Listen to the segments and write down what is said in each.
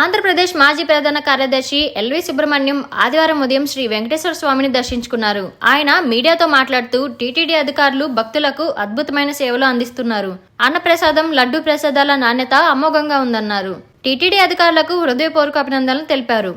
ఆంధ్రప్రదేశ్ మాజీ ప్రధాన కార్యదర్శి ఎల్వి సుబ్రహ్మణ్యం ఆదివారం ఉదయం శ్రీ వెంకటేశ్వర స్వామిని దర్శించుకున్నారు. ఆయన మీడియాతో మాట్లాడుతూ టీటీడీ అధికారులు భక్తులకు అద్భుతమైన సేవలు అందిస్తున్నారు. అన్నప్రసాదం లడ్డూ ప్రసాదాల నాణ్యత అమోఘంగా ఉందన్నారు. టీటీడీ అధికారులకు హృదయపూర్వక అభినందనలు తెలిపారు.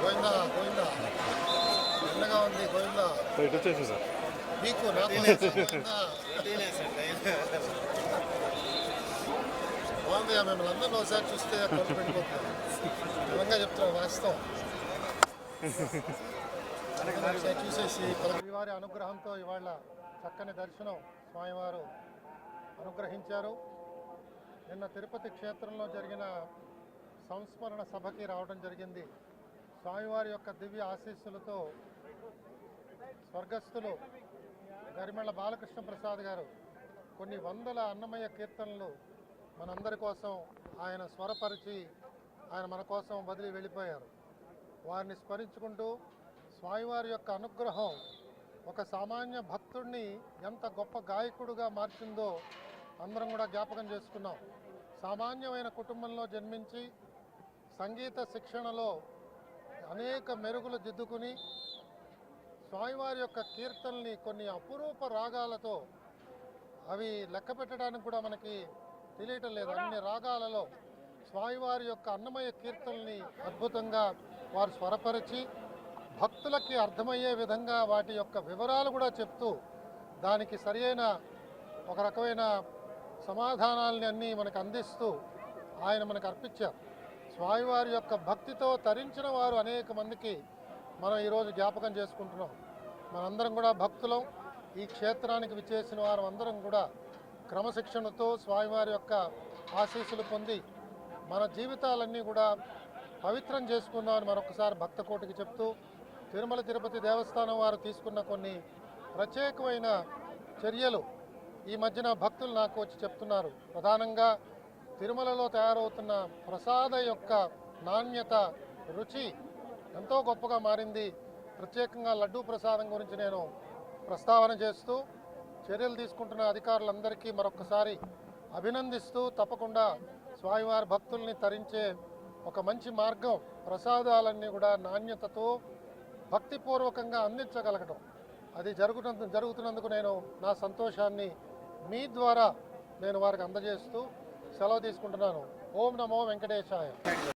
గోవిందా గోవిందా ఎండగా ఉంది గోవిందా ఇటు వచ్చేసి సార్. మీకు నాకు. బాగుంది మిమ్మల్ని అందరినీ ఒకసారి చూస్తే కొట్టు పెట్టిపోతుంది నిజంగా చెప్తున్నా వాస్తవం. ఒకసారి చూసేసి వారి అనుగ్రహంతో ఇవాళ చక్కని దర్శనం స్వామివారు అనుగ్రహించారు. నిన్న తిరుపతి క్షేత్రంలో జరిగిన సంస్మరణ సభకి రావడం జరిగింది. స్వామివారి యొక్క దివ్య ఆశీస్సులతో స్వర్గస్థులు గరిమెళ్ళ బాలకృష్ణ ప్రసాద్ గారు కొన్ని వందల అన్నమయ్య కీర్తనలు మనందరి కోసం ఆయన స్వరపరిచి ఆయన మన కోసం వదిలి వెళ్ళిపోయారు. వారిని స్మరించుకుంటూ స్వామివారి యొక్క అనుగ్రహం ఒక సామాన్య భక్తుడిని ఎంత గొప్ప గాయకుడుగా మార్చిందో అందరం కూడా జ్ఞాపకం చేసుకున్నాం. సామాన్యమైన కుటుంబంలో జన్మించి సంగీత శిక్షణలో అనేక మెరుగులు దిద్దుకుని స్వామివారి యొక్క కీర్తనల్ని కొన్ని అపురూప రాగాలతో అవి లెక్క పెట్టడానికి కూడా మనకి తెలియటం లేదు. అన్ని రాగాలలో స్వామివారి యొక్క అన్నమయ కీర్తనల్ని అద్భుతంగా వారు స్వరపరిచి భక్తులకి అర్థమయ్యే విధంగా వాటి యొక్క వివరాలు కూడా చెప్తూ దానికి సరియైన ఒక రకమైన సమాధానాలని అన్నీ మనకు అందిస్తూ ఆయన మనకు అర్పించారు. స్వామివారి యొక్క భక్తితో తరించిన వారు అనేక మందికి మనం ఈరోజు జ్ఞాపకం చేసుకుంటున్నాం. మనందరం కూడా భక్తులం. ఈ క్షేత్రానికి విచ్చేసిన వారు అందరం కూడా క్రమశిక్షణతో స్వామివారి యొక్క ఆశీస్సులు పొంది మన జీవితాలన్నీ కూడా పవిత్రం చేసుకుందామని మరొకసారి భక్త కోటికి చెప్తూ తిరుమల తిరుపతి దేవస్థానం వారు తీసుకున్న కొన్ని ప్రత్యేకమైన చర్యలు ఈ మధ్యన భక్తులు నాకు వచ్చి చెప్తున్నారు. ప్రధానంగా తిరుమలలో తయారవుతున్న ప్రసాద యొక్క నాణ్యత రుచి ఎంతో గొప్పగా మారింది. ప్రత్యేకంగా లడ్డూ ప్రసాదం గురించి నేను ప్రస్తావన చేస్తూ చర్యలు తీసుకుంటున్న అధికారులందరికీ మరొకసారి అభినందిస్తూ తప్పకుండా స్వామివారి భక్తుల్ని తరించే ఒక మంచి మార్గం ప్రసాదాలన్నీ కూడా నాణ్యతతో భక్తిపూర్వకంగా అందించగలగడం అది జరుగుతున్న జరుగుతున్నందుకు నేను నా సంతోషాన్ని మీ ద్వారా నేను వారికి అందజేస్తూ సెలవు తీసుకుంటున్నాను. ఓం నమో వెంకటేశాయ.